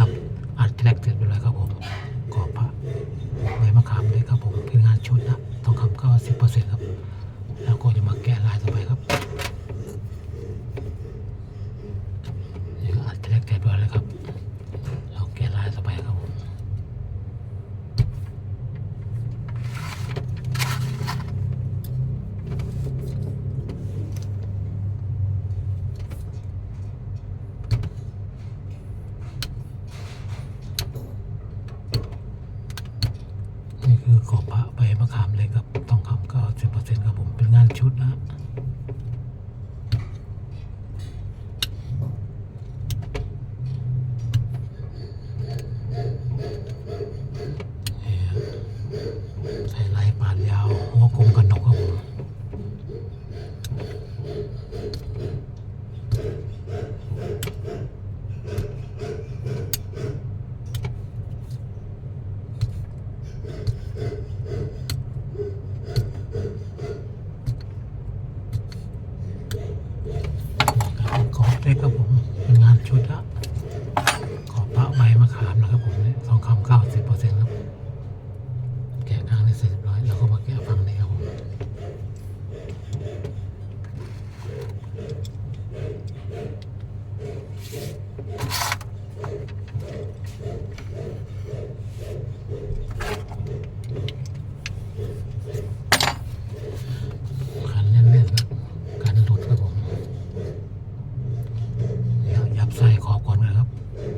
ครับอัดแทรกเสร็จไปแล้วครับผมกอบพระใบมะขามเลยครับผมเป็นงานชุดนะทองคำก็สิบเปอร์เซ็นต์ครับ แล้วก็จะมาแกะลายต่อไปครับนี่ก็อัดแทรกเสร็จไปแล้วครับเราแกะลายต่อไปครับผม นี่ คือขอพระใบมะขามเลยครับทองคำก็สิบเปอร์เซ็นต์ครับผมเป็นงานชุดนะนี่ฮะใส่ลายปานยาว หัวกลมกันนกครับผมครับขอบเล็กครับผมเป็นงานชุดละขอพระใบมะขามนะครับผมเนี่ยทองคำเก้าสิบเปอร์เซ็นต์ครับ แกะข้างนี้เสร็จเรียบร้อยแล้วก็มาแกะฝั่ง